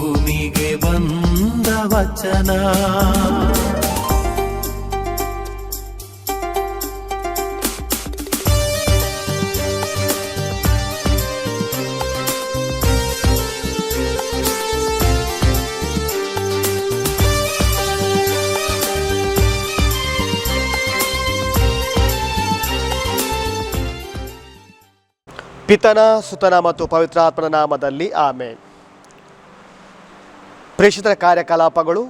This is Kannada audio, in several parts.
ಭೂಮಿಗೆ ಬಂದ ವಚನ. ಪಿತನ ಸುತನ ಮತ್ತು ಪವಿತ್ರಾತ್ಮನ ನಾಮದಲ್ಲಿ ಆಮೇನ್. ಪ್ರೇಷಿತರ ಕಾರ್ಯಕಲಾಪಗಳು,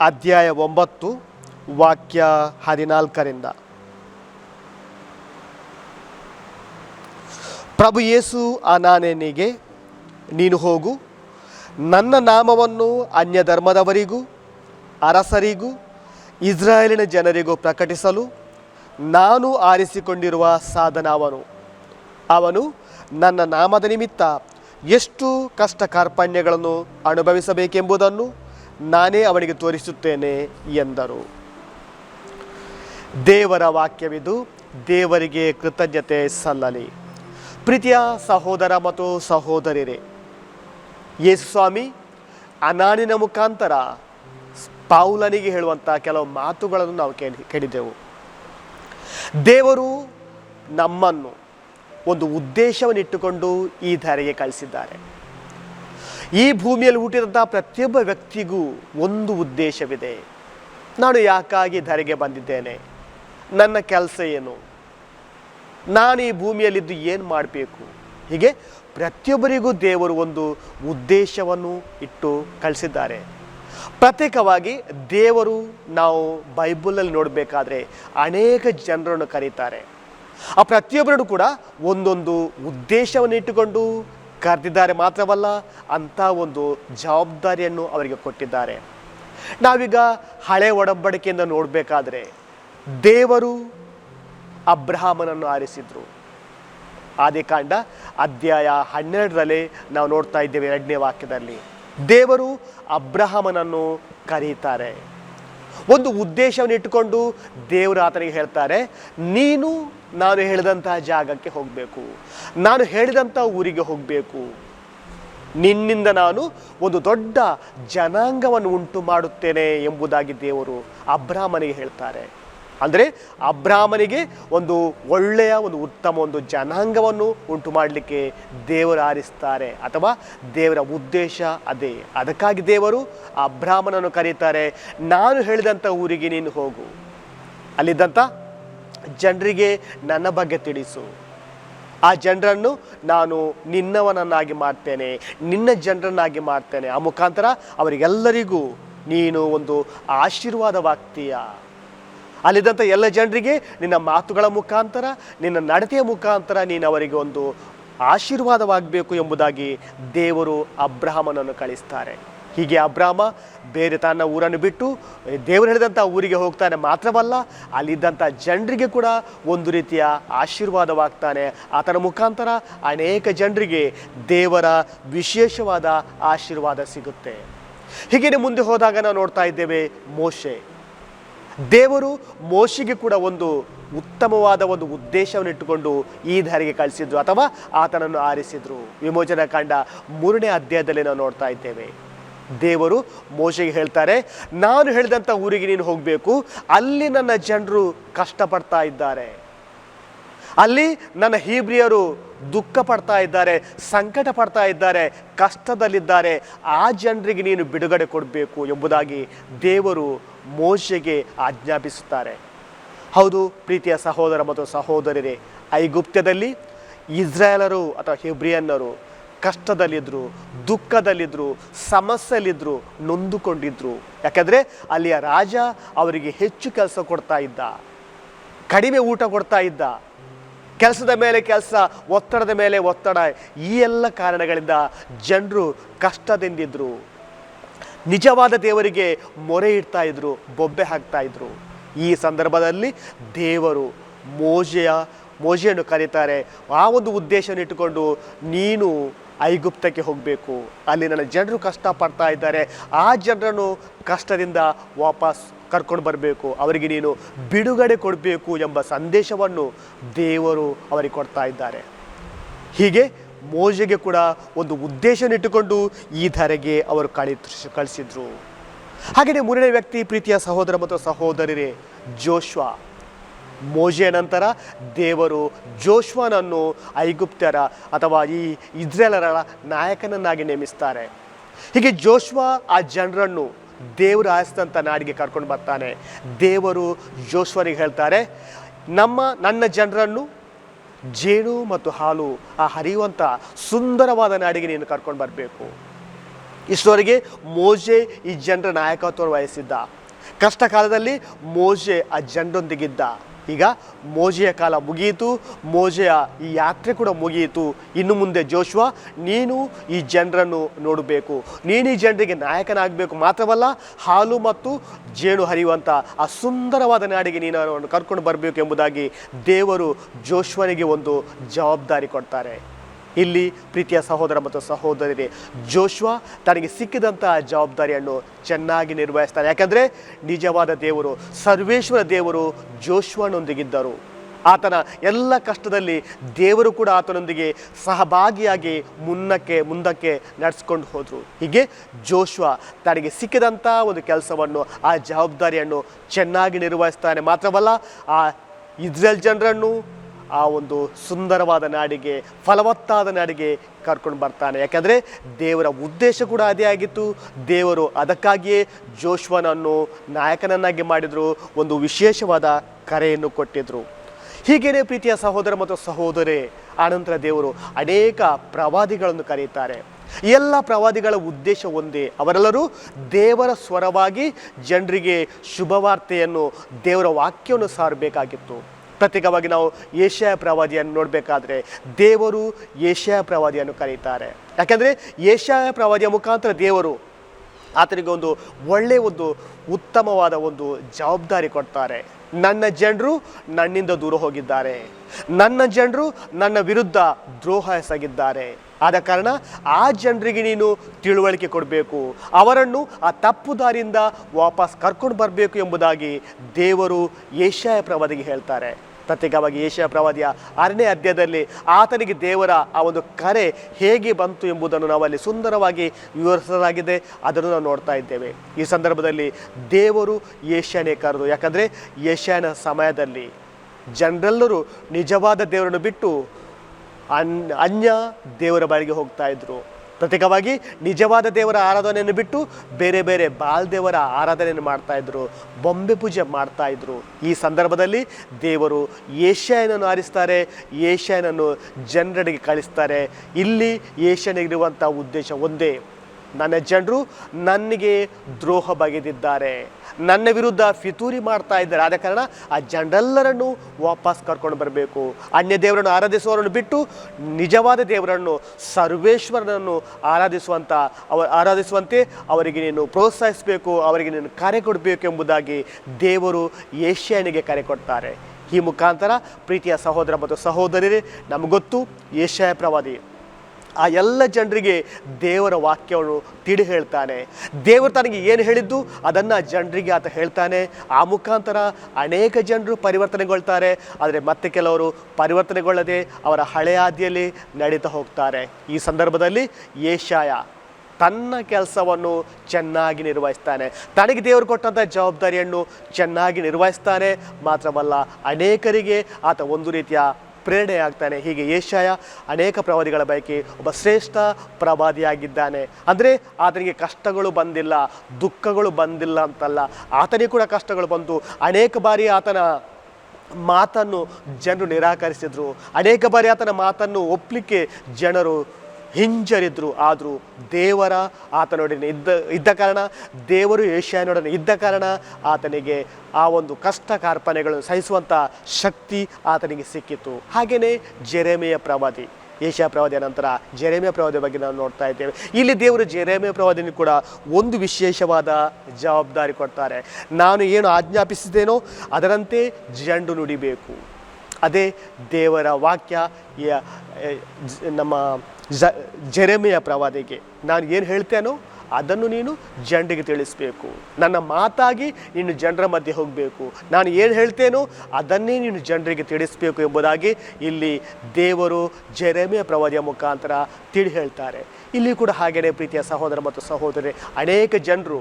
ಅಧ್ಯಾಯ ಒಂಬತ್ತು, ವಾಕ್ಯ ಹದಿನಾಲ್ಕರಿಂದ. ಪ್ರಭು ಯೇಸು ಅನಾನೇನಿಗೆ, ನೀನು ಹೋಗು. ನನ್ನ ನಾಮವನ್ನು ಅನ್ಯ ಧರ್ಮದವರಿಗೂ ಅರಸರಿಗೂ, ಇಸ್ರಾಯೇಲಿನ ಜನರಿಗೂ ಪ್ರಕಟಿಸಲು ನಾನು ಆರಿಸಿಕೊಂಡಿರುವ ಸಾಧನ ಅವನು. ಅವನು ನನ್ನ ನಾಮದ ನಿಮಿತ್ತ ಎಷ್ಟು ಕಷ್ಟ ಕಾರ್ಪಣ್ಯಗಳನ್ನು ಅನುಭವಿಸಬೇಕೆಂಬುದನ್ನು ನಾನೇ ಅವನಿಗೆ ತೋರಿಸುತ್ತೇನೆ ಎಂದರು. ದೇವರ ವಾಕ್ಯವಿದು, ದೇವರಿಗೆ ಕೃತಜ್ಞತೆ ಸಲ್ಲಲಿ. ಪ್ರೀತಿಯ ಸಹೋದರ ಮತ್ತು ಸಹೋದರಿರೇ, ಯೇಸು ಸ್ವಾಮಿ, ಅನಾನಿನ ಮುಖಾಂತರ ಪೌಲನಿಗೆ ಹೇಳುವಂಥ ಕೆಲವು ಮಾತುಗಳನ್ನು ನಾವು ಕೇಳಿ, ಕೇಳಿದೆವು. ದೇವರು ನಮ್ಮನ್ನು ಒಂದು ಉದ್ದೇಶವನ್ನಿಟ್ಟುಕೊಂಡು ಈ ಧಾರೆಗೆ ಕಳಿಸಿದ್ದಾರೆ. ಈ ಭೂಮಿಯಲ್ಲಿ ಹುಟ್ಟಿದಂಥ ಪ್ರತಿಯೊಬ್ಬ ವ್ಯಕ್ತಿಗೂ ಒಂದು ಉದ್ದೇಶವಿದೆ. ನಾನು ಯಾಕಾಗಿ ಧರೆಗೆ ಬಂದಿದ್ದೇನೆ? ನನ್ನ ಕೆಲಸ ಏನು? ನಾನು ಈ ಭೂಮಿಯಲ್ಲಿದ್ದು ಏನು ಮಾಡಬೇಕು? ಹೀಗೆ ಪ್ರತಿಯೊಬ್ಬರಿಗೂ ದೇವರು ಒಂದು ಉದ್ದೇಶವನ್ನು ಇಟ್ಟು ಕಳಿಸಿದ್ದಾರೆ. ಪ್ರತ್ಯೇಕವಾಗಿ ದೇವರು ನಾವು ಬೈಬಲಲ್ಲಿ ನೋಡಬೇಕಾದ್ರೆ ಅನೇಕ ಜನರನ್ನು ಕರೀತಾರೆ. ಆ ಪ್ರತಿಯೊಬ್ಬರೂ ಕೂಡ ಒಂದೊಂದು ಉದ್ದೇಶವನ್ನು ಇಟ್ಟುಕೊಂಡು ಕರೆದಿದ್ದಾರೆ ಮಾತ್ರವಲ್ಲ, ಅಂಥ ಒಂದು ಜವಾಬ್ದಾರಿಯನ್ನು ಅವರಿಗೆ ಕೊಟ್ಟಿದ್ದಾರೆ. ನಾವೀಗ ಹಳೆ ಒಡಂಬಡಿಕೆಯಿಂದ ನೋಡಬೇಕಾದ್ರೆ ದೇವರು ಅಬ್ರಹಾಮನನ್ನು ಆರಿಸಿದ್ರು. ಆದಿಕಾಂಡ ಅಧ್ಯಾಯ ಹನ್ನೆರಡರಲ್ಲಿ ನಾವು ನೋಡ್ತಾ ಇದ್ದೇವೆ ಎರಡನೇ ವಾಕ್ಯದಲ್ಲಿ. ದೇವರು ಅಬ್ರಹಾಮನನ್ನು ಕರೀತಾರೆ ಒಂದು ಉದ್ದೇಶವನ್ನು ಇಟ್ಟುಕೊಂಡು ದೇವರು ಆತನಿಗೆ ಹೇಳ್ತಾರೆ, ನೀನು ನಾನು ಹೇಳಿದಂತಹ ಜಾಗಕ್ಕೆ ಹೋಗಬೇಕು. ನಾನು ಹೇಳಿದಂಥ ಊರಿಗೆ ಹೋಗಬೇಕು. ನಿನ್ನಿಂದ ನಾನು ಒಂದು ದೊಡ್ಡ ಜನಾಂಗವನ್ನು ಉಂಟು ಮಾಡುತ್ತೇನೆ ಎಂಬುದಾಗಿ ದೇವರು ಅಬ್ರಾಹ್ಮನಿಗೆ ಹೇಳ್ತಾರೆ. ಅಂದರೆ ಅಬ್ರಾಹ್ಮನಿಗೆ ಒಂದು ಒಳ್ಳೆಯ, ಒಂದು ಉತ್ತಮ ಒಂದು ಜನಾಂಗವನ್ನು ಉಂಟು ಮಾಡಲಿಕ್ಕೆ ದೇವರು ಆರಿಸ್ತಾರೆ. ಅಥವಾ ದೇವರ ಉದ್ದೇಶ ಅದೇ. ಅದಕ್ಕಾಗಿ ದೇವರು ಅಬ್ರಾಹ್ಮನನ್ನು ಕರೀತಾರೆ. ನಾನು ಹೇಳಿದಂಥ ಊರಿಗೆ ನೀನು ಹೋಗು. ಅಲ್ಲಿದ್ದಂಥ ಜನರಿಗೆ ನನ್ನ ಬಗ್ಗೆ ತಿಳಿಸು. ಆ ಜನರನ್ನು ನಾನು ನಿನ್ನವನನ್ನಾಗಿ ಮಾಡ್ತೇನೆ, ನಿನ್ನ ಜನರನ್ನಾಗಿ ಮಾಡ್ತೇನೆ. ಆ ಮುಖಾಂತರ ಅವರಿಗೆಲ್ಲರಿಗೂ ನೀನು ಒಂದು ಆಶೀರ್ವಾದವಾಗ್ತೀಯ ಅಲ್ಲಿದ್ದಂಥ ಎಲ್ಲ ಜನರಿಗೆ ನಿನ್ನ ಮಾತುಗಳ ಮುಖಾಂತರ, ನಿನ್ನ ನಡತೆಯ ಮುಖಾಂತರ ನೀನು ಅವರಿಗೆ ಒಂದು ಆಶೀರ್ವಾದವಾಗಬೇಕು ಎಂಬುದಾಗಿ ದೇವರು ಅಬ್ರಹಮನನ್ನು ಕಳಿಸ್ತಾರೆ. ಹೀಗೆ ಅಬ್ರಾಮ ಬೇರೆ ತನ್ನ ಊರನ್ನು ಬಿಟ್ಟು ದೇವರು ಹೇಳಿದಂಥ ಊರಿಗೆ ಹೋಗ್ತಾನೆ ಮಾತ್ರವಲ್ಲ, ಅಲ್ಲಿದ್ದಂಥ ಜನರಿಗೆ ಕೂಡ ಒಂದು ರೀತಿಯ ಆಶೀರ್ವಾದವಾಗ್ತಾನೆ. ಆತನ ಮುಖಾಂತರ ಅನೇಕ ಜನರಿಗೆ ದೇವರ ವಿಶೇಷವಾದ ಆಶೀರ್ವಾದ ಸಿಗುತ್ತೆ. ಹೀಗೇನೆ ಮುಂದೆ ಹೋದಾಗ ನಾವು ನೋಡ್ತಾ ಇದ್ದೇವೆ ಮೋಶೆ. ದೇವರು ಮೋಶಿಗೆ ಕೂಡ ಒಂದು ಉತ್ತಮವಾದ ಒಂದು ಉದ್ದೇಶವನ್ನು ಇಟ್ಟುಕೊಂಡು ಈ ದಾರಿಗೆ ಕಳಿಸಿದ್ರು, ಅಥವಾ ಆತನನ್ನು ಆರಿಸಿದ್ರು. ವಿಮೋಚನಾ ಕಾಂಡ ಮೂರನೇ ಅಧ್ಯಾಯದಲ್ಲಿ ನಾವು ನೋಡ್ತಾ ಇದ್ದೇವೆ. ದೇವರು ಮೋಶೆಗೆ ಹೇಳ್ತಾರೆ, ನಾನು ಹೇಳಿದಂಥ ಊರಿಗೆ ನೀನು ಹೋಗಬೇಕು. ಅಲ್ಲಿ ನನ್ನ ಜನರು ಕಷ್ಟಪಡ್ತಾ ಇದ್ದಾರೆ. ಅಲ್ಲಿ ನನ್ನ ಹೀಬ್ರಿಯರು ದುಃಖ ಪಡ್ತಾ ಇದ್ದಾರೆ, ಸಂಕಟ ಪಡ್ತಾ ಇದ್ದಾರೆ, ಕಷ್ಟದಲ್ಲಿದ್ದಾರೆ. ಆ ಜನರಿಗೆ ನೀನು ಬಿಡುಗಡೆ ಕೊಡಬೇಕು ಎಂಬುದಾಗಿ ದೇವರು ಮೋಶೆಗೆ ಆಜ್ಞಾಪಿಸುತ್ತಾರೆ. ಹೌದು, ಪ್ರೀತಿಯ ಸಹೋದರ ಮತ್ತು ಸಹೋದರರೇ, ಐಗುಪ್ತ್ಯದಲ್ಲಿ ಇಸ್ರಾಯೇಲರು ಅಥವಾ ಹಿಬ್ರಿಯನ್ನರು ಕಷ್ಟದಲ್ಲಿದ್ದರು ದುಃಖದಲ್ಲಿದ್ದರು ಸಮಸ್ಯೆಯಲ್ಲಿದ್ದರು ನೊಂದುಕೊಂಡಿದ್ರು. ಯಾಕಂದರೆ ಅಲ್ಲಿಯ ರಾಜ ಅವರಿಗೆ ಹೆಚ್ಚು ಕೆಲಸ ಕೊಡ್ತಾ ಇದ್ದ, ಕಡಿಮೆ ಊಟ ಕೊಡ್ತಾ ಇದ್ದ. ಕೆಲಸದ ಮೇಲೆ ಕೆಲಸ, ಒತ್ತಡದ ಮೇಲೆ ಒತ್ತಡ, ಈ ಎಲ್ಲ ಕಾರಣಗಳಿಂದ ಜನರು ಕಷ್ಟದಿಂದಿದ್ದರು ನಿಜವಾದ ದೇವರಿಗೆ ಮೊರೆ ಇಡ್ತಾ ಇದ್ರು, ಬೊಬ್ಬೆ ಹಾಕ್ತಾ ಇದ್ರು. ಈ ಸಂದರ್ಭದಲ್ಲಿ ದೇವರು ಮೋಜೆಯ ಮೋಜೆಯನ್ನು ಕರೀತಾರೆ. ಆ ಒಂದು ಉದ್ದೇಶವನ್ನು ಇಟ್ಟುಕೊಂಡು, ನೀನು ಐಗುಪ್ತಕ್ಕೆ ಹೋಗಬೇಕು. ಅಲ್ಲಿ ನನ್ನ ಜನರು ಕಷ್ಟಪಡ್ತಾ ಇದ್ದಾರೆ. ಆ ಜನರನ್ನು ಕಷ್ಟದಿಂದ ವಾಪಸ್ ಕರ್ಕೊಂಡು ಬರಬೇಕು. ಅವರಿಗೆ ನೀನು ಬಿಡುಗಡೆ ಕೊಡಬೇಕು ಎಂಬ ಸಂದೇಶವನ್ನು ದೇವರು ಅವರಿಗೆ ಕೊಡ್ತಾ ಇದ್ದಾರೆ. ಹೀಗೆ ಮೋಜೆಗೆ ಕೂಡ ಒಂದು ಉದ್ದೇಶನ ಇಟ್ಟುಕೊಂಡು ಈ ಧರೆಗೆ ಅವರು ಕಳಿ ಕಳಿಸಿದ್ರು. ಹಾಗೆಯೇ ಮೂರನೇ ವ್ಯಕ್ತಿ ಪ್ರೀತಿಯ ಸಹೋದರ ಮತ್ತು ಸಹೋದರರೇ ಜೋಶ್ವಾ. ಮೋಜೆಯ ನಂತರ ದೇವರು ಜೋಶ್ವನನ್ನು ಐಗುಪ್ತರ ಅಥವಾ ಈ ಇಸ್ರೇಲರ ನಾಯಕನನ್ನಾಗಿ ನೇಮಿಸ್ತಾರೆ. ಹೀಗೆ ಜೋಶ್ವ ಆ ಜನರನ್ನು ದೇವರು ಆಯಿಸಿದಂಥ ನಾಡಿಗೆ ಕರ್ಕೊಂಡು ಬರ್ತಾನೆ. ದೇವರು ಜೋಶ್ವರಿಗೆ ಹೇಳ್ತಾರೆ, ನಮ್ಮ, ನನ್ನ ಜನರನ್ನು ಜೇನು ಮತ್ತು ಹಾಲು, ಆ ಹರಿಯುವಂಥ ಸುಂದರವಾದ ನಾಡಿಗೆ ನೀನು ಕರ್ಕೊಂಡು ಬರಬೇಕು. ಇಷ್ಟವರೆಗೆ ಮೋಜೆ ಈ ಜನರ ನಾಯಕತ್ವ ವಹಿಸಿದ್ದ. ಕಷ್ಟ ಕಾಲದಲ್ಲಿ ಮೋಜೆ ಆ ಜನರೊಂದಿಗಿದ್ದ. ಈಗ ಮೋಜೆಯ ಕಾಲ ಮುಗಿಯಿತು, ಮೋಜೆಯ ಈ ಯಾತ್ರೆ ಕೂಡ ಮುಗಿಯಿತು. ಇನ್ನು ಮುಂದೆ ಜೋಶ್ವ, ನೀನು ಈ ಜನರನ್ನು ನೋಡಬೇಕು. ನೀನು ಈ ಜನರಿಗೆ ನಾಯಕನಾಗಬೇಕು ಮಾತ್ರವಲ್ಲ, ಹಾಲು ಮತ್ತು ಜೇನು ಹರಿಯುವಂಥ ಆ ಸುಂದರವಾದ ನಾಡಿಗೆ ನೀನು ಕರ್ಕೊಂಡು ಬರಬೇಕು ಎಂಬುದಾಗಿ ದೇವರು ಜೋಶ್ವನಿಗೆ ಒಂದು ಜವಾಬ್ದಾರಿ ಕೊಡ್ತಾರೆ. ಇಲ್ಲಿ ಪ್ರೀತಿಯ ಸಹೋದರ ಮತ್ತು ಸಹೋದರಿ ಜೋಶ್ವಾ ತನಗೆ ಸಿಕ್ಕಿದಂತಹ ಜವಾಬ್ದಾರಿಯನ್ನು ಚೆನ್ನಾಗಿ ನಿರ್ವಹಿಸ್ತಾನೆ. ಯಾಕಂದ್ರೆ ನಿಜವಾದ ದೇವರು, ಸರ್ವೇಶ್ವರ ದೇವರು ಜೋಶ್ವನೊಂದಿಗಿದ್ದರು. ಆತನ ಎಲ್ಲ ಕಷ್ಟದಲ್ಲಿ ದೇವರು ಕೂಡ ಆತನೊಂದಿಗೆ ಸಹಭಾಗಿಯಾಗಿ ಮುನ್ನಕ್ಕೆ, ಮುಂದಕ್ಕೆ ನಡೆಸ್ಕೊಂಡು ಹೋದರು. ಹೀಗೆ ಜೋಶ್ವ ತನಗೆ ಸಿಕ್ಕಿದಂಥ ಒಂದು ಕೆಲಸವನ್ನು, ಆ ಜವಾಬ್ದಾರಿಯನ್ನು ಚೆನ್ನಾಗಿ ನಿರ್ವಹಿಸ್ತಾನೆ. ಮಾತ್ರವಲ್ಲ, ಆ ಇಸ್ರೇಲ್ ಜನರನ್ನು ಆ ಒಂದು ಸುಂದರವಾದ ನಾಡಿಗೆ, ಫಲವತ್ತಾದ ನಾಡಿಗೆ ಕರ್ಕೊಂಡು ಬರ್ತಾನೆ. ಯಾಕಂದರೆ ದೇವರ ಉದ್ದೇಶ ಕೂಡ ಅದೇ ಆಗಿತ್ತು. ದೇವರು ಅದಕ್ಕಾಗಿಯೇ ಜೋಶ್ವನನ್ನು ನಾಯಕನನ್ನಾಗಿ ಮಾಡಿದರು. ಒಂದು ವಿಶೇಷವಾದ ಕರೆಯನ್ನು ಕೊಟ್ಟಿದ್ದರು ಹೀಗೇನೆ ಪ್ರೀತಿಯ ಸಹೋದರ ಮತ್ತು ಸಹೋದರಿ, ಆನಂತರ ದೇವರು ಅನೇಕ ಪ್ರವಾದಿಗಳನ್ನು ಕರೆಯುತ್ತಾರೆ. ಎಲ್ಲ ಪ್ರವಾದಿಗಳ ಉದ್ದೇಶ ಒಂದೇ. ಅವರೆಲ್ಲರೂ ದೇವರ ಸ್ವರವಾಗಿ ಜನರಿಗೆ ಶುಭವಾರ್ತೆಯನ್ನು, ದೇವರ ವಾಕ್ಯವನ್ನು ಸಾರಬೇಕಾಗಿತ್ತು. ಪ್ರತ್ಯೇಕವಾಗಿ ನಾವು ಏಷ್ಯಾ ಪ್ರವಾದಿಯನ್ನು ನೋಡಬೇಕಾದ್ರೆ ದೇವರು ಏಷ್ಯಾ ಪ್ರವಾದಿಯನ್ನು ಕರೀತಾರೆ. ಯಾಕೆಂದರೆ ಏಷ್ಯಾ ಪ್ರವಾದಿಯ ಮುಖಾಂತರ ದೇವರು ಆತನಿಗೆ ಒಂದು ಒಳ್ಳೆಯ ಒಂದು ಉತ್ತಮವಾದ ಒಂದು ಜವಾಬ್ದಾರಿ ಕೊಡ್ತಾರೆ. ನನ್ನ ಜನರು ನನ್ನಿಂದ ದೂರ ಹೋಗಿದ್ದಾರೆ. ನನ್ನ ಜನರು ನನ್ನ ವಿರುದ್ಧ ದ್ರೋಹ ಎಸಗಿದ್ದಾರೆ. ಆದ ಕಾರಣ ಆ ಜನರಿಗೆ ನೀನು ತಿಳುವಳಿಕೆ ಕೊಡಬೇಕು. ಅವರನ್ನು ಆ ತಪ್ಪು ದಾರಿಯಿಂದ ವಾಪಸ್ ಕರ್ಕೊಂಡು ಬರಬೇಕು ಎಂಬುದಾಗಿ ದೇವರು ಏಷ್ಯಾಯ ಪ್ರವಾದಿಗೆ ಹೇಳ್ತಾರೆ. ಪ್ರತ್ಯೇಕವಾಗಿ ಏಷ್ಯಾ ಪ್ರವಾದಿಯ ಆರನೇ ಅಧ್ಯಾಯದಲ್ಲಿ ಆತನಿಗೆ ದೇವರ ಆ ಒಂದು ಕರೆ ಹೇಗೆ ಬಂತು ಎಂಬುದನ್ನು ನಾವಲ್ಲಿ ಸುಂದರವಾಗಿ ವಿವರಿಸಲಾಗಿದೆ. ಅದನ್ನು ನಾವು ನೋಡ್ತಾ ಇದ್ದೇವೆ. ಈ ಸಂದರ್ಭದಲ್ಲಿ ದೇವರು ಏಷ್ಯಾನೇ ಕರೆದು ಯಾಕಂದರೆ ಏಷ್ಯಾನ ಸಮಯದಲ್ಲಿ ಜನರೆಲ್ಲರೂ ನಿಜವಾದ ದೇವರನ್ನು ಬಿಟ್ಟು ಅನ್, ಅನ್ಯ ದೇವರ ಬಳಿಗೆ ಹೋಗ್ತಾ ಇದ್ರು. ಪ್ರತ್ಯೇಕವಾಗಿ ನಿಜವಾದ ದೇವರ ಆರಾಧನೆಯನ್ನು ಬಿಟ್ಟು ಬೇರೆ ಬೇರೆ ಬಾಲ್ ದೇವರ ಆರಾಧನೆಯನ್ನು ಮಾಡ್ತಾ ಇದ್ರು, ಬೊಂಬೆ ಪೂಜೆ ಮಾಡ್ತಾ ಇದ್ರು. ಈ ಸಂದರ್ಭದಲ್ಲಿ ದೇವರು ಏಷ್ಯಾನನ್ನು ಆರಿಸ್ತಾರೆ ಏಷ್ಯಾನನ್ನು ಜನರಡಿಗೆ ಕಳಿಸ್ತಾರೆ. ಇಲ್ಲಿ ಏಷ್ಯನಿಗಿರುವಂಥ ಉದ್ದೇಶ ಒಂದೇ. ನನ್ನ ಜನರು ನನಗೆ ದ್ರೋಹ ಬಗೆದಿದ್ದಾರೆ. ನನ್ನ ವಿರುದ್ಧ ಫಿತೂರಿ ಮಾಡ್ತಾ ಇದ್ದಾರೆ. ಆದ ಕಾರಣ ಆ ಜನರೆಲ್ಲರನ್ನು ವಾಪಸ್ ಕರ್ಕೊಂಡು ಬರಬೇಕು. ಅನ್ಯ ದೇವರನ್ನು ಆರಾಧಿಸುವವರನ್ನು ಬಿಟ್ಟು ನಿಜವಾದ ದೇವರನ್ನು, ಸರ್ವೇಶ್ವರನನ್ನು ಆರಾಧಿಸುವಂಥ ಅವ, ಆರಾಧಿಸುವಂತೆ ಅವರಿಗೆ ನೀನು ಪ್ರೋತ್ಸಾಹಿಸಬೇಕು, ಅವರಿಗೆ ನೀನು ಕರೆ ಕೊಡಬೇಕು ಎಂಬುದಾಗಿ ದೇವರು ಏಷ್ಯಾನಿಗೆ ಕರೆ ಕೊಡ್ತಾರೆ. ಈ ಮುಖಾಂತರ ಪ್ರೀತಿಯ ಸಹೋದರ ಮತ್ತು ಸಹೋದರರೇ ನಮಗೊತ್ತು ಏಷ್ಯಾ ಪ್ರವಾದಿ. ಆ ಎಲ್ಲ ಜನರಿಗೆ ದೇವರ ವಾಕ್ಯವನ್ನು ತಿಳಿ ಹೇಳ್ತಾನೆ. ದೇವರು ತನಗೆ ಏನು ಹೇಳಿದ್ದು? ಅದನ್ನು ಜನರಿಗೆ ಆತ ಹೇಳ್ತಾನೆ. ಆ ಮುಖಾಂತರ ಅನೇಕ ಜನರು ಪರಿವರ್ತನೆಗೊಳ್ತಾರೆ. ಆದರೆ ಮತ್ತೆ ಕೆಲವರು ಪರಿವರ್ತನೆಗೊಳ್ಳದೆ ಅವರ ಹಳೆಯ ಹಾದಿಯಲ್ಲಿ ನಡೀತಾ ಹೋಗ್ತಾರೆ. ಈ ಸಂದರ್ಭದಲ್ಲಿ ಏಷಾಯ ತನ್ನ ಕೆಲಸವನ್ನು ಚೆನ್ನಾಗಿ ನಿರ್ವಹಿಸ್ತಾನೆ. ತನಗೆ ದೇವರು ಕೊಟ್ಟಂಥ ಜವಾಬ್ದಾರಿಯನ್ನು ಚೆನ್ನಾಗಿ ನಿರ್ವಹಿಸ್ತಾನೆ. ಮಾತ್ರವಲ್ಲ, ಅನೇಕರಿಗೆ ಆತ ಒಂದು ರೀತಿಯ ಪ್ರೇರಣೆ ಆಗ್ತಾನೆ. ಹೀಗೆ ಏಷ್ಯಾಯ ಅನೇಕ ಪ್ರವಾದಿಗಳ ಪೈಕಿ ಒಬ್ಬ ಶ್ರೇಷ್ಠ ಪ್ರವಾದಿಯಾಗಿದ್ದಾನೆ. ಅಂದರೆ ಆತನಿಗೆ ಕಷ್ಟಗಳು ಬಂದಿಲ್ಲ, ದುಃಖಗಳು ಬಂದಿಲ್ಲ ಅಂತಲ್ಲ. ಆತನಿಗೆ ಕೂಡ ಕಷ್ಟಗಳು ಬಂತು. ಅನೇಕ ಬಾರಿ ಆತನ ಮಾತನ್ನು ಜನರು ನಿರಾಕರಿಸಿದ್ರು. ಅನೇಕ ಬಾರಿ ಆತನ ಮಾತನ್ನು ಒಪ್ಪಲಿಕ್ಕೆ ಜನರು ಹಿಂಜರಿದ್ರು. ಆದರೂ ದೇವರ ಆತನೊಡನೆ ಇದ್ದ ಇದ್ದ ಕಾರಣ, ದೇವರು ಏಷ್ಯಾನೊಡನೆ ಇದ್ದ ಕಾರಣ ಆತನಿಗೆ ಆ ಒಂದು ಕಷ್ಟ ಕಾರ್ಪಣೆಗಳನ್ನು ಸಹಿಸುವಂಥ ಶಕ್ತಿ ಆತನಿಗೆ ಸಿಕ್ಕಿತು. ಹಾಗೆಯೇ ಜೆರೆಮೆಯ ಪ್ರವಾದಿ. ಏಷ್ಯಾ ಪ್ರವಾದಿಯ ನಂತರ ಜೆರೆಮೆಯ ಪ್ರವಾದಿಯ ಬಗ್ಗೆ ನಾವು ನೋಡ್ತಾ ಇದ್ದೇವೆ. ಇಲ್ಲಿ ದೇವರು ಜೆರೆಮೆಯ ಪ್ರವಾದಿನಿ ಕೂಡ ಒಂದು ವಿಶೇಷವಾದ ಜವಾಬ್ದಾರಿ ಕೊಡ್ತಾರೆ. ನಾನು ಏನು ಆಜ್ಞಾಪಿಸಿದ್ದೇನೋ ಅದರಂತೆ ಜಂಡು ನುಡಿಬೇಕು. ಅದೇ ದೇವರ ವಾಕ್ಯ ನಮ್ಮ ಜ, ಜೆರೆಮೆಯ ಪ್ರವಾದಿಗೆ. ನಾನು ಏನು ಹೇಳ್ತೇನೋ ಅದನ್ನು ನೀನು ಜನರಿಗೆ ತಿಳಿಸ್ಬೇಕು. ನನ್ನ ಮಾತಾಗಿ ನೀನು ಜನರ ಮಧ್ಯೆ ಹೋಗಬೇಕು. ನಾನು ಏನು ಹೇಳ್ತೇನೋ ಅದನ್ನೇ ನೀನು ಜನರಿಗೆ ತಿಳಿಸ್ಬೇಕು ಎಂಬುದಾಗಿ ಇಲ್ಲಿ ದೇವರು ಜೆರೆಮೆಯ ಪ್ರವಾದಿಯ ಮುಖಾಂತರ ತಿಳಿ ಹೇಳ್ತಾರೆ. ಇಲ್ಲಿ ಕೂಡ ಹಾಗೆಯೇ ಪ್ರೀತಿಯ ಸಹೋದರ ಮತ್ತು ಸಹೋದರಿ, ಅನೇಕ ಜನರು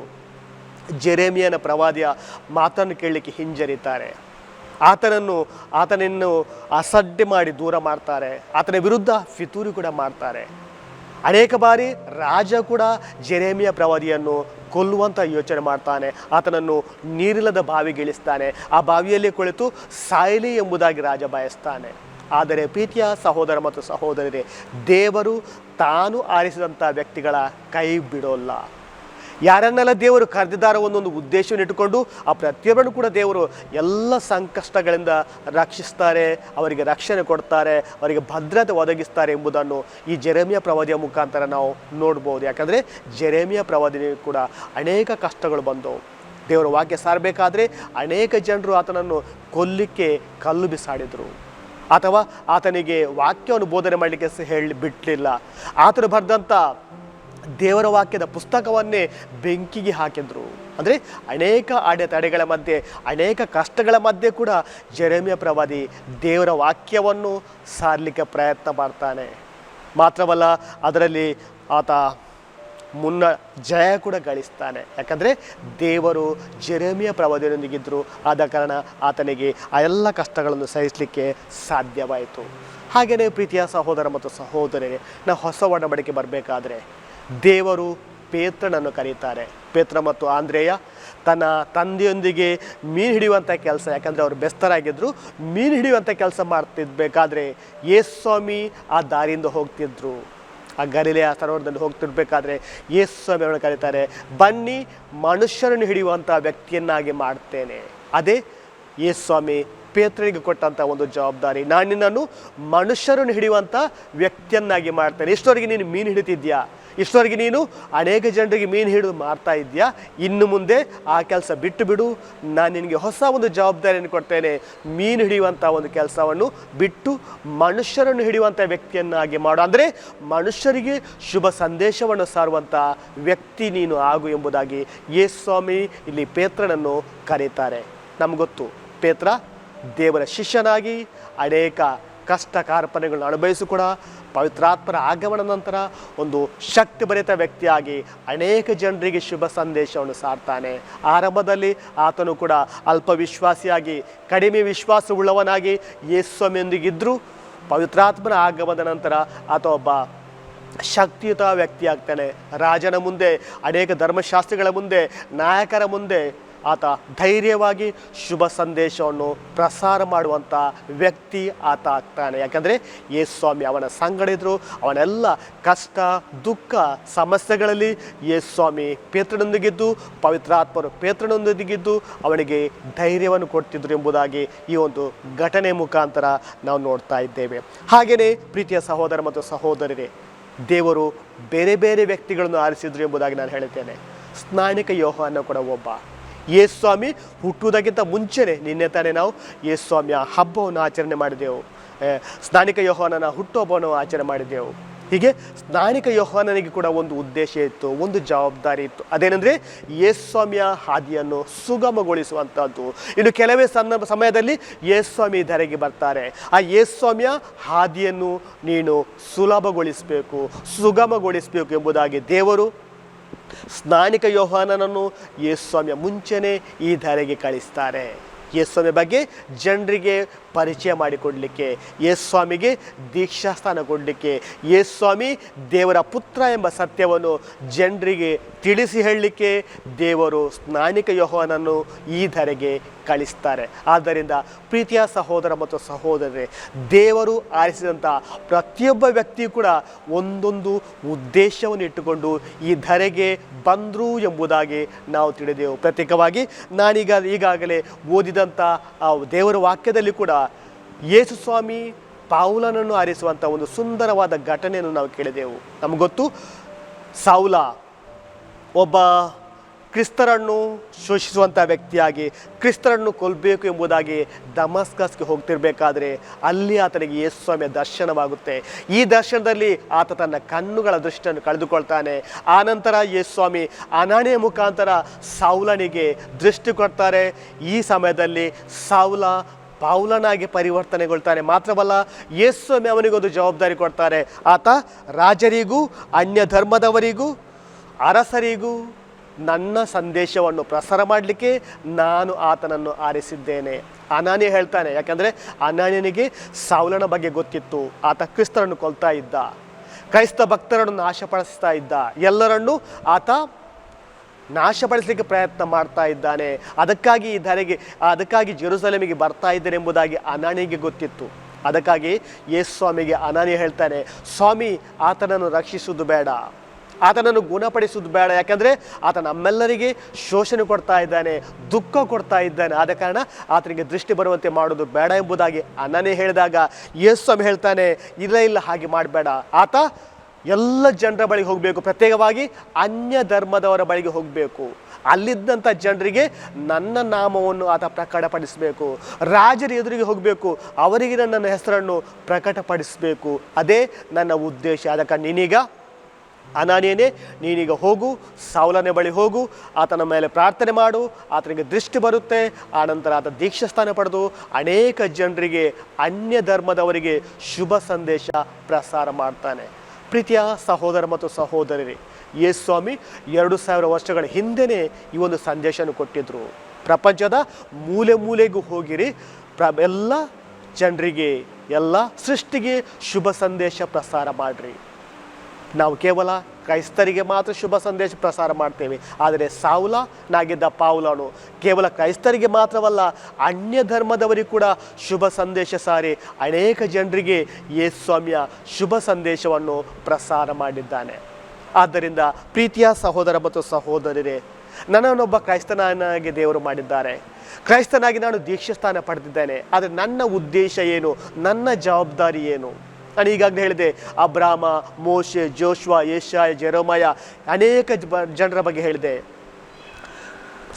ಜೆರೆಮಿಯನ ಪ್ರವಾದಿಯ ಮಾತನ್ನು ಕೇಳಲಿಕ್ಕೆ ಹಿಂಜರಿತಾರೆ. ಆತನನ್ನು ಆತನನ್ನು ಅಸಡ್ಡೆ ಮಾಡಿ ದೂರ ಮಾಡ್ತಾರೆ. ಆತನ ವಿರುದ್ಧ ಫಿತೂರಿ ಕೂಡ ಮಾಡ್ತಾರೆ. ಅನೇಕ ಬಾರಿ ರಾಜ ಕೂಡ ಜೆರೇಮಿಯ ಪ್ರವಾದಿಯನ್ನು ಕೊಲ್ಲುವಂಥ ಯೋಚನೆ ಮಾಡ್ತಾನೆ. ಆತನನ್ನು ನೀರಿಲ್ಲದ ಬಾವಿಗೆ ಇಳಿಸ್ತಾನೆ. ಆ ಬಾವಿಯಲ್ಲಿ ಕುಳಿತು ಸಾಯಲಿ ಎಂಬುದಾಗಿ ರಾಜ ಬಯಸ್ತಾನೆ. ಆದರೆ ಪ್ರೀತಿಯ ಸಹೋದರ ಮತ್ತು ಸಹೋದರರೇ ದೇವರು ತಾನು ಆರಿಸಿದಂಥ ವ್ಯಕ್ತಿಗಳ ಕೈ ಬಿಡೋಲ್ಲ. ಯಾರನ್ನೆಲ್ಲ ದೇವರು ಕರೆದಿದ್ದಾರೋ ಒಂದೊಂದು ಉದ್ದೇಶವನ್ನು ಇಟ್ಟುಕೊಂಡು ಆ ಪ್ರತಿಯೊಬ್ಬರನ್ನು ಕೂಡ ದೇವರು ಎಲ್ಲ ಸಂಕಷ್ಟಗಳಿಂದ ರಕ್ಷಿಸ್ತಾರೆ, ಅವರಿಗೆ ರಕ್ಷಣೆ ಕೊಡ್ತಾರೆ, ಅವರಿಗೆ ಭದ್ರತೆ ಒದಗಿಸ್ತಾರೆ ಎಂಬುದನ್ನು ಈ ಜೆರೆಮಿಯ ಪ್ರವಾದಿಯ ಮುಖಾಂತರ ನಾವು ನೋಡ್ಬೋದು. ಯಾಕಂದರೆ ಜೆರೆಮಿಯ ಪ್ರವಾದಿನಿಗೂ ಕೂಡ ಅನೇಕ ಕಷ್ಟಗಳು ಬಂದವು. ದೇವರ ವಾಕ್ಯ ಸಾರಬೇಕಾದ್ರೆ ಅನೇಕ ಜನರು ಆತನನ್ನು ಕೊಲ್ಲಿಕ್ಕೆ ಕಲ್ಲು ಬಿಸಾಡಿದರು. ಅಥವಾ ಆತನಿಗೆ ವಾಕ್ಯವನ್ನು ಬೋಧನೆ ಮಾಡಲಿಕ್ಕೆ ಹೇಳಿ ಬಿಟ್ಟಲಿಲ್ಲ ಆತನು ಬರೆದಂಥ ದೇವರ ವಾಕ್ಯದ ಪುಸ್ತಕವನ್ನೇ ಬೆಂಕಿಗೆ ಹಾಕಿದ್ರು. ಅಂದರೆ ಅನೇಕ ಅಡೆತಡೆಗಳ ಮಧ್ಯೆ, ಅನೇಕ ಕಷ್ಟಗಳ ಮಧ್ಯೆ ಕೂಡ ಜೆರೆಮಿಯ ಪ್ರವಾದಿ ದೇವರ ವಾಕ್ಯವನ್ನು ಸಾರಲಿಕ್ಕೆ ಪ್ರಯತ್ನ ಮಾಡ್ತಾನೆ. ಮಾತ್ರವಲ್ಲ, ಅದರಲ್ಲಿ ಆತ ಮುನ್ನ ಜಯ ಕೂಡ ಗಳಿಸ್ತಾನೆ. ಯಾಕಂದರೆ ದೇವರು ಜೆರೆಮಿಯ ಪ್ರವಾದಿಯೊಂದಿಗಿದ್ದರು ಆದ ಕಾರಣ ಆತನಿಗೆ ಆ ಎಲ್ಲ ಕಷ್ಟಗಳನ್ನು ಸಹಿಸಲಿಕ್ಕೆ ಸಾಧ್ಯವಾಯಿತು. ಹಾಗೆಯೇ ಪ್ರೀತಿಯ ಸಹೋದರ ಮತ್ತು ಸಹೋದರಿಗೆ ನಾವು ಹೊಸ ಒಡಂಬಡಿಕೆ ಬರಬೇಕಾದ್ರೆ ದೇವರು ಪೇತ್ರನನ್ನು ಕರೀತಾರೆ. ಪೇತ್ರ ಮತ್ತು ಆಂದ್ರೇಯ ತನ್ನ ತಂದೆಯೊಂದಿಗೆ ಮೀನು ಹಿಡಿಯುವಂಥ ಕೆಲಸ, ಯಾಕಂದರೆ ಅವರು ಬೆಸ್ತರಾಗಿದ್ದರು ಮೀನು ಹಿಡಿಯುವಂಥ ಕೆಲಸ ಮಾಡ್ತಿದ್ಬೇಕಾದ್ರೆ ಯೇಸ್ವಾಮಿ ಆ ದಾರಿಯಿಂದ ಹೋಗ್ತಿದ್ರು. ಆ ಗಲಿಲೆಯ ಸರೋವರದಲ್ಲಿ ಹೋಗ್ತಿರ್ಬೇಕಾದ್ರೆ ಯೇಸು ಸ್ವಾಮಿ ಅವರನ್ನು ಕರೀತಾರೆ, ಬನ್ನಿ ಮನುಷ್ಯರನ್ನು ಹಿಡಿಯುವಂಥ ವ್ಯಕ್ತಿಯನ್ನಾಗಿ ಮಾಡ್ತೇನೆ. ಅದೇ ಯೇಸು ಸ್ವಾಮಿ ಪೇತ್ರನಿಗೆ ಕೊಟ್ಟಂಥ ಒಂದು ಜವಾಬ್ದಾರಿ. ನಾನು ನಿನ್ನನ್ನು ಮನುಷ್ಯರನ್ನು ಹಿಡಿಯುವಂಥ ವ್ಯಕ್ತಿಯನ್ನಾಗಿ ಮಾಡ್ತೇನೆ. ಇಷ್ಟವರೆಗೆ ನೀನು ಮೀನು ಹಿಡಿತಿದ್ಯಾ? ಇಷ್ಟವರೆಗೆ ನೀನು ಅನೇಕ ಜನರಿಗೆ ಮೀನು ಹಿಡಿದು ಮಾರ್ತಾ ಇದೆಯಾ? ಇನ್ನು ಮುಂದೆ ಆ ಕೆಲಸ ಬಿಟ್ಟು ಬಿಡು. ನಾನು ನಿನಗೆ ಹೊಸ ಒಂದು ಜವಾಬ್ದಾರಿಯನ್ನು ಕೊಡ್ತೇನೆ. ಮೀನು ಹಿಡಿಯುವಂಥ ಒಂದು ಕೆಲಸವನ್ನು ಬಿಟ್ಟು ಮನುಷ್ಯರನ್ನು ಹಿಡಿಯುವಂಥ ವ್ಯಕ್ತಿಯನ್ನಾಗಿ ಮಾಡು. ಅಂದರೆ ಮನುಷ್ಯರಿಗೆ ಶುಭ ಸಂದೇಶವನ್ನು ಸಾರುವಂಥ ವ್ಯಕ್ತಿ ನೀನು ಆಗು ಎಂಬುದಾಗಿ ಯೇಸ್ವಾಮಿ ಸ್ವಾಮಿ ಇಲ್ಲಿ ಪೇತ್ರನನ್ನು ಕರೀತಾರೆ. ನಮಗೊತ್ತು ಪೇತ್ರ ದೇವರ ಶಿಷ್ಯನಾಗಿ ಅನೇಕ ಕಷ್ಟ ಕಾರ್ಪಣೆಗಳನ್ನು ಅನುಭವಿಸು ಕೂಡ ಪವಿತ್ರಾತ್ಮರ ಆಗಮನ ನಂತರ ಒಂದು ಶಕ್ತಿಭರಿತ ವ್ಯಕ್ತಿಯಾಗಿ ಅನೇಕ ಜನರಿಗೆ ಶುಭ ಸಂದೇಶವನ್ನು ಸಾರ್ತಾನೆ. ಆರಂಭದಲ್ಲಿ ಆತನು ಕೂಡ ಅಲ್ಪ ವಿಶ್ವಾಸಿಯಾಗಿ, ಕಡಿಮೆ ವಿಶ್ವಾಸವುಳ್ಳವನಾಗಿ ಯೇಸ್ವಾಮಿಯೊಂದಿಗಿದ್ದರೂ ಪವಿತ್ರಾತ್ಮನ ಆಗಮನದ ನಂತರ ಆತ ಒಬ್ಬ ಶಕ್ತಿಯುತ ವ್ಯಕ್ತಿಯಾಗ್ತಾನೆ. ರಾಜನ ಮುಂದೆ, ಅನೇಕ ಧರ್ಮಶಾಸ್ತ್ರಿಗಳ ಮುಂದೆ, ನಾಯಕರ ಮುಂದೆ ಆತ ಧೈರ್ಯವಾಗಿ ಶುಭ ಸಂದೇಶವನ್ನು ಪ್ರಸಾರ ಮಾಡುವಂಥ ವ್ಯಕ್ತಿ ಆತ ಆಗ್ತಾನೆ. ಯಾಕಂದರೆ ಯೇಸ್ವಾಮಿ ಅವನ ಸಂಗಡ ಇದ್ದರು ಅವನೆಲ್ಲ ಕಷ್ಟ, ದುಃಖ ಸಮಸ್ಯೆಗಳಲ್ಲಿ ಯೇಸ್ವಾಮಿ ಪೇತ್ರನೊಂದಿಗಿದ್ದು ಪವಿತ್ರಾತ್ಮರು ಪೇತ್ರನೊಂದಿಗಿದ್ದು ಅವನಿಗೆ ಧೈರ್ಯವನ್ನು ಕೊಡ್ತಿದ್ರು ಎಂಬುದಾಗಿ ಈ ಒಂದು ಘಟನೆ ಮುಖಾಂತರ ನಾವು ನೋಡ್ತಾ ಇದ್ದೇವೆ. ಹಾಗೆಯೇ ಪ್ರೀತಿಯ ಸಹೋದರ ಮತ್ತು ಸಹೋದರರೇ, ದೇವರು ಬೇರೆ ಬೇರೆ ವ್ಯಕ್ತಿಗಳನ್ನು ಆರಿಸಿದ್ರು ಎಂಬುದಾಗಿ ನಾನು ಹೇಳುತ್ತೇನೆ. ಸ್ನಾನಿಕ ಯೋಹನ ಕೂಡ ಒಬ್ಬ. ಯೇಸ್ವಾಮಿ ಹುಟ್ಟುವುದಕ್ಕಿಂತ ಮುಂಚೆನೆ ನಿನ್ನೆ ತಾನೇ ನಾವು ಯೇಸ್ವಾಮಿಯ ಹಬ್ಬವನ್ನು ಆಚರಣೆ ಮಾಡಿದೆವು. ಸ್ನಾನಿಕ ಯೋಹಾನನ ಹುಟ್ಟುಹಬ್ಬವನ್ನು ಆಚರಣೆ ಮಾಡಿದೆವು. ಹೀಗೆ ಸ್ನಾನಿಕ ಯೋಹಾನನಿಗೆ ಕೂಡ ಒಂದು ಉದ್ದೇಶ ಇತ್ತು, ಒಂದು ಜವಾಬ್ದಾರಿ ಇತ್ತು. ಅದೇನೆಂದರೆ ಯೇಸ್ವಾಮಿಯ ಹಾದಿಯನ್ನು ಸುಗಮಗೊಳಿಸುವಂಥದ್ದು ಇನ್ನು ಕೆಲವೇ ಸಣ್ಣ ಸಮಯದಲ್ಲಿ ಯೇಸ್ವಾಮಿ ಧರೆಗೆ ಬರ್ತಾರೆ. ಆ ಯೇಸ್ವಾಮಿಯ ಹಾದಿಯನ್ನು ನೀನು ಸುಲಭಗೊಳಿಸಬೇಕು, ಸುಗಮಗೊಳಿಸಬೇಕು ಎಂಬುದಾಗಿ ದೇವರು ಸ್ನಾನಿಕ ಯೋಹಾನನನ್ನು ಯೇಸ್ವಾಮಿಯ ಮುಂಚೆನೇ ಈ ಧರೆಗೆ ಕಳಿಸ್ತಾರೆ. ಯೇಸ್ವಾಮಿಯ ಬಗ್ಗೆ ಜನರಿಗೆ ಪರಿಚಯ ಮಾಡಿಕೊಡಲಿಕ್ಕೆ ಯೇಸ್ವಾಮಿಗೆ ಸ್ವಾಮಿಗೆ ದೀಕ್ಷಾಸ್ಥಾನ ಕೊಡಲಿಕ್ಕೆ ಯೇಸ್ವಾಮಿ ಸ್ವಾಮಿ ದೇವರ ಪುತ್ರ ಎಂಬ ಸತ್ಯವನ್ನು ಜನರಿಗೆ ತಿಳಿಸಿ ಹೇಳಲಿಕ್ಕೆ ದೇವರು ಸ್ನಾನಿಕ ಯೋಹನನ್ನು ಈ ಧರೆಗೆ ಕಳಿಸ್ತಾರೆ. ಆದ್ದರಿಂದ ಪ್ರೀತಿಯ ಸಹೋದರ ಮತ್ತು ಸಹೋದರರೇ, ದೇವರು ಆರಿಸಿದಂಥ ಪ್ರತಿಯೊಬ್ಬ ವ್ಯಕ್ತಿಯು ಕೂಡ ಒಂದೊಂದು ಉದ್ದೇಶವನ್ನು ಇಟ್ಟುಕೊಂಡು ಈ ಧರೆಗೆ ಬಂದರು ಎಂಬುದಾಗಿ ನಾವು ತಿಳಿದೆವು. ಪ್ರತ್ಯೇಕವಾಗಿ ನಾನೀಗ ಈಗಾಗಲೇ ಓದಿದಂಥ ಆ, ದೇವರ ವಾಕ್ಯದಲ್ಲಿ ಕೂಡ ಯೇಸು ಸ್ವಾಮಿ ಪಾವುಲನನ್ನು ಆರಿಸುವಂಥ ಒಂದು ಸುಂದರವಾದ ಘಟನೆಯನ್ನು ನಾವು ಕೇಳಿದೆವು. ನಮ್ಗೆ ಗೊತ್ತು, ಸೌಲ ಒಬ್ಬ ಕ್ರಿಸ್ತರನ್ನು ಶೋಷಿಸುವಂಥ ವ್ಯಕ್ತಿಯಾಗಿ, ಕ್ರಿಸ್ತರನ್ನು ಕೊಲ್ಲಬೇಕು ಎಂಬುದಾಗಿ ದಮಸ್ಕಸ್ಗೆ ಹೋಗ್ತಿರ್ಬೇಕಾದ್ರೆ ಅಲ್ಲಿ ಆತನಿಗೆ ಯೇಸು ಸ್ವಾಮಿಯ ದರ್ಶನವಾಗುತ್ತೆ. ಈ ದರ್ಶನದಲ್ಲಿ ಆತ ತನ್ನ ಕಣ್ಣುಗಳ ದೃಷ್ಟಿಯನ್ನು ಕಳೆದುಕೊಳ್ತಾನೆ. ಆನಂತರ ಯೇಸು ಸ್ವಾಮಿ ಅನಾಣೆಯ ಮುಖಾಂತರ ಸೌಲನಿಗೆ ದೃಷ್ಟಿ ಕೊಡ್ತಾರೆ. ಈ ಸಮಯದಲ್ಲಿ ಸೌಲ ಪೌಲನಾಗಿ ಪರಿವರ್ತನೆಗೊಳ್ತಾನೆ. ಮಾತ್ರವಲ್ಲ, ಯೇಸು ಸ್ವಾಮಿ ಅವನಿಗೊಂದು ಜವಾಬ್ದಾರಿ ಕೊಡ್ತಾರೆ. ಆತ ರಾಜರಿಗೂ ಅನ್ಯ ಧರ್ಮದವರಿಗೂ ಅರಸರಿಗೂ ನನ್ನ ಸಂದೇಶವನ್ನು ಪ್ರಸಾರ ಮಾಡಲಿಕ್ಕೆ ನಾನು ಆತನನ್ನು ಆರಿಸಿದ್ದೇನೆ. ಅನಾನಿ ಹೇಳ್ತಾನೆ, ಯಾಕಂದರೆ ಅನಾನಿಯನಿಗೆ ಸಾವಲನ ಬಗ್ಗೆ ಗೊತ್ತಿತ್ತು, ಆತ ಕ್ರಿಸ್ತರನ್ನು ಕೊಲ್ತಾ ಇದ್ದ. ಕ್ರೈಸ್ತ ಭಕ್ತರನ್ನು ನಾಶಪಡಿಸ್ತಾ ಇದ್ದ. ಎಲ್ಲರನ್ನೂ ಆತ ನಾಶಪಡಿಸಲಿಕ್ಕೆ ಪ್ರಯತ್ನ ಮಾಡ್ತಾ ಇದ್ದಾನೆ. ಅದಕ್ಕಾಗಿ ಈ ಧರೆಗೆ, ಅದಕ್ಕಾಗಿ ಜೆರುಸಲೇಮಿಗೆ ಬರ್ತಾ ಇದ್ದೇನೆ ಎಂಬುದಾಗಿ ಅನಾನಿಗೆ ಗೊತ್ತಿತ್ತು. ಅದಕ್ಕಾಗಿ ಯೇಸು ಸ್ವಾಮಿಗೆ ಅನಾನಿ ಹೇಳ್ತಾನೆ, ಸ್ವಾಮಿ, ಆತನನ್ನು ರಕ್ಷಿಸುವುದು ಬೇಡ. ಆತನನ್ನು ಗುಣಪಡಿಸುವುದು ಬೇಡ. ಯಾಕಂದರೆ ಆತ ನಮ್ಮೆಲ್ಲರಿಗೆ ಶೋಷಣೆ ಕೊಡ್ತಾ ಇದ್ದಾನೆ, ದುಃಖ ಕೊಡ್ತಾ ಇದ್ದಾನೆ. ಆದ ಕಾರಣ ಆತನಿಗೆ ದೃಷ್ಟಿ ಬರುವಂತೆ ಮಾಡೋದು ಬೇಡ ಎಂಬುದಾಗಿ ಅನ್ನನೇ ಹೇಳಿದಾಗ ಯೇಸು ಸ್ವಾಮಿ ಹೇಳ್ತಾನೆ, ಇಲ್ಲ ಇಲ್ಲ, ಹಾಗೆ ಮಾಡಬೇಡ. ಆತ ಎಲ್ಲ ಜನರ ಬಳಿಗೆ ಹೋಗಬೇಕು. ಪ್ರತ್ಯೇಕವಾಗಿ ಅನ್ಯ ಧರ್ಮದವರ ಬಳಿಗೆ ಹೋಗಬೇಕು. ಅಲ್ಲಿದ್ದಂಥ ಜನರಿಗೆ ನನ್ನ ನಾಮವನ್ನು ಆತ ಪ್ರಕಟಪಡಿಸಬೇಕು. ರಾಜರ ಎದುರಿಗೆ ಹೋಗಬೇಕು. ಅವರಿಗೆ ನನ್ನ ಹೆಸರನ್ನು ಪ್ರಕಟಪಡಿಸಬೇಕು. ಅದೇ ನನ್ನ ಉದ್ದೇಶ. ಅದಕ್ಕೆ ನೀನೀಗ ಅನಾನಿಯನೇ, ನೀನೀಗ ಹೋಗು, ಸಾವಲನೆ ಬಳಿ ಹೋಗು, ಆತನ ಮೇಲೆ ಪ್ರಾರ್ಥನೆ ಮಾಡು, ಆತನಿಗೆ ದೃಷ್ಟಿ ಬರುತ್ತೆ ಆನಂತರ ಆತ ದೀಕ್ಷಾಸ್ಥಾನ ಪಡೆದು ಅನೇಕ ಜನರಿಗೆ ಅನ್ಯ ಧರ್ಮದವರಿಗೆ ಶುಭ ಸಂದೇಶ ಪ್ರಸಾರ ಮಾಡ್ತಾನೆ. ಪ್ರೀತಿಯ ಸಹೋದರ ಮತ್ತು ಸಹೋದರಿ ಯೇಸು ಸ್ವಾಮಿ ಎರಡು ಸಾವಿರ ವರ್ಷಗಳ ಹಿಂದೆಯೇ ಈ ಒಂದು ಸಂದೇಶವನ್ನು ಕೊಟ್ಟಿದ್ರು. ಪ್ರಪಂಚದ ಮೂಲೆ ಮೂಲೆಗೂ ಹೋಗಿರಿ, ಪ್ರ, ಎಲ್ಲ ಜನರಿಗೆ, ಎಲ್ಲ ಸೃಷ್ಟಿಗೆ ಶುಭ ಸಂದೇಶ ಪ್ರಸಾರ ಮಾಡಿರಿ. ನಾವು ಕೇವಲ ಕ್ರೈಸ್ತರಿಗೆ ಮಾತ್ರ ಶುಭ ಸಂದೇಶ ಪ್ರಸಾರ ಮಾಡ್ತೇವೆ. ಆದರೆ ಸಾವುಲನಾಗಿದ್ದ ಪಾವುಲನು ಕೇವಲ ಕ್ರೈಸ್ತರಿಗೆ ಮಾತ್ರವಲ್ಲ, ಅನ್ಯ ಧರ್ಮದವರಿಗೂ ಕೂಡ ಶುಭ ಸಂದೇಶ ಸಾರಿ. ಅನೇಕ ಜನರಿಗೆ ಯೇಸು ಸ್ವಾಮಿಯ ಶುಭ ಸಂದೇಶವನ್ನು ಪ್ರಸಾರ ಮಾಡಿದ್ದಾನೆ. ಆದ್ದರಿಂದ ಪ್ರೀತಿಯ ಸಹೋದರ ಮತ್ತು ಸಹೋದರರೇ, ನನ್ನನ್ನೊಬ್ಬ ಕ್ರೈಸ್ತನಾಗಿ ದೇವರು ಮಾಡಿದ್ದಾರೆ. ಕ್ರೈಸ್ತನಾಗಿ ನಾನು ದೀಕ್ಷಾಸ್ಥಾನ ಪಡೆದಿದ್ದೇನೆ. ಆದರೆ ನನ್ನ ಉದ್ದೇಶ ಏನು? ನನ್ನ ಜವಾಬ್ದಾರಿ ಏನು? ನಾನು ಈಗಾಗಲೇ ಹೇಳಿದೆ, ಅಬ್ರಾಮ, ಮೋಶೆ, ಜೋಶ್ವ ಏಷಾಯ ಜೆರೋಮಯ ಅನೇಕ ಜನರ ಬಗ್ಗೆ ಹೇಳಿದೆ.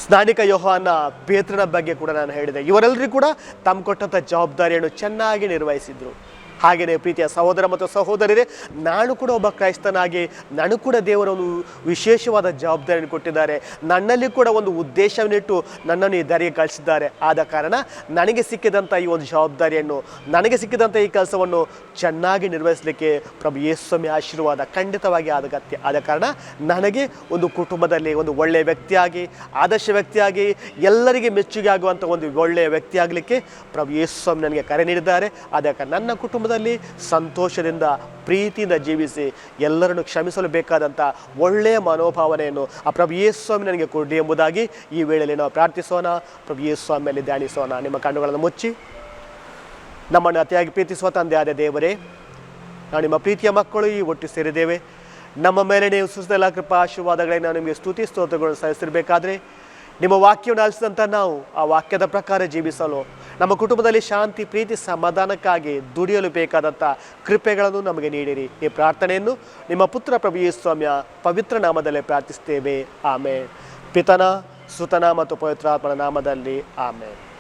ಸ್ನಾನಿಕ ಯೋಹಾನ, ಪೇತ್ರನ ಬಗ್ಗೆ ಕೂಡ ನಾನು ಹೇಳಿದೆ. ಇವರೆಲ್ಲರಿಗೂ ಕೂಡ ತಮ್ಮ ಕೊಟ್ಟಂಥ ಜವಾಬ್ದಾರಿಯನ್ನು ಚೆನ್ನಾಗಿ ನಿರ್ವಹಿಸಿದ್ರು. ಹಾಗೆಯೇ ಪ್ರೀತಿಯ ಸಹೋದರ ಮತ್ತು ಸಹೋದರರೇ ನಾನು ಕೂಡ ಒಬ್ಬ ಕ್ರೈಸ್ತನಾಗಿ, ನಾನು ಕೂಡ ದೇವರನ್ನು ವಿಶೇಷವಾದ ಜವಾಬ್ದಾರಿಯನ್ನು ಕೊಟ್ಟಿದ್ದಾರೆ. ನನ್ನಲ್ಲಿ ಕೂಡ ಒಂದು ಉದ್ದೇಶವನ್ನಿಟ್ಟು ನನ್ನನ್ನು ಈ ದಾರಿಗೆ ಕಳಿಸಿದ್ದಾರೆ. ಆದ ಕಾರಣ ನನಗೆ ಸಿಕ್ಕಿದಂಥ ಈ ಒಂದು ಜವಾಬ್ದಾರಿಯನ್ನು, ನನಗೆ ಸಿಕ್ಕಿದಂಥ ಈ ಕೆಲಸವನ್ನು ಚೆನ್ನಾಗಿ ನಿರ್ವಹಿಸಲಿಕ್ಕೆ ಪ್ರಭು ಯೇಸ್ವಾಮಿ ಆಶೀರ್ವಾದ ಖಂಡಿತವಾಗಿ ಅಗತ್ಯ ಆದ ಕಾರಣ ನನಗೆ ಒಂದು ಕುಟುಂಬದಲ್ಲಿ ಒಂದು ಒಳ್ಳೆಯ ವ್ಯಕ್ತಿಯಾಗಿ, ಆದರ್ಶ ವ್ಯಕ್ತಿಯಾಗಿ, ಎಲ್ಲರಿಗೆ ಮೆಚ್ಚುಗೆ ಆಗುವಂಥ ಒಂದು ಒಳ್ಳೆಯ ವ್ಯಕ್ತಿಯಾಗಲಿಕ್ಕೆ ಪ್ರಭು ಯೇಸ್ವಾಮಿ ನನಗೆ ಕರೆ ನೀಡಿದ್ದಾರೆ. ಆದ ಕಾರಣ ನನ್ನ ಕುಟುಂಬದಲ್ಲಿ ಸಂತೋಷದಿಂದ ಪ್ರೀತಿಯಿಂದ ಜೀವಿಸಿ ಎಲ್ಲರನ್ನು ಕ್ಷಮಿಸಲು ಬೇಕಾದಂಥ ಒಳ್ಳೆಯ ಮನೋಭಾವನೆಯನ್ನು ಆ ಪ್ರಭು ಯೇಸ್ವಾಮಿ ನನಗೆ ಕೊಡಿ ಎಂಬುದಾಗಿ ಈ ವೇಳೆಯಲ್ಲಿ ನಾವು ಪ್ರಾರ್ಥಿಸೋಣ. ಪ್ರಭು ಯೇಸ್ವಾಮಿಯಲ್ಲಿ ಧ್ಯಾನಿಸೋಣ. ನಿಮ್ಮ ಕಣ್ಣುಗಳನ್ನು ಮುಚ್ಚಿ. ನಮ್ಮನ್ನು ಅತಿಯಾಗಿ ಪ್ರೀತಿಸುವ ತಂದೆ ಆದ ದೇವರೇ, ನಾವು ನಿಮ್ಮ ಪ್ರೀತಿಯ ಮಕ್ಕಳು ಈ ಒಟ್ಟು ಸೇರಿದ್ದೇವೆ. ನಮ್ಮ ಮೇಲೆ ನೀವು ಸುಸ್ತಲ ಕೃಪಾ ಆಶೀರ್ವಾದಗಳಿಗೆ ನಾವು ನಿಮಗೆ ಸ್ತುತಿ ಸ್ತೋತ್ರಗಳನ್ನು ಸಲ್ಲಿಸಿರಬೇಕಾದ್ರೆ ನಿಮ್ಮ ವಾಕ್ಯವನ್ನು ಆಲಿಸಿದಂಥ ನಾವು ಆ ವಾಕ್ಯದ ಪ್ರಕಾರ ಜೀವಿಸಲು ನಮ್ಮ ಕುಟುಂಬದಲ್ಲಿ ಶಾಂತಿ, ಪ್ರೀತಿ, ಸಮಾಧಾನಕ್ಕಾಗಿ ದುಡಿಯಲು ಬೇಕಾದಂಥ ಕೃಪೆಗಳನ್ನು ನಮಗೆ ನೀಡಿರಿ. ಈ ಪ್ರಾರ್ಥನೆಯನ್ನು ನಿಮ್ಮ ಪುತ್ರ ಪ್ರಭು ಸ್ವಾಮಿಯ ಪವಿತ್ರ ನಾಮದಲ್ಲೇ ಪ್ರಾರ್ಥಿಸ್ತೇವೆ ಆಮೇಲೆ ಪಿತನ, ಸುತನ ಮತ್ತು ಪವಿತ್ರಾತ್ಮನ ನಾಮದಲ್ಲಿ ಆಮೇಲೆ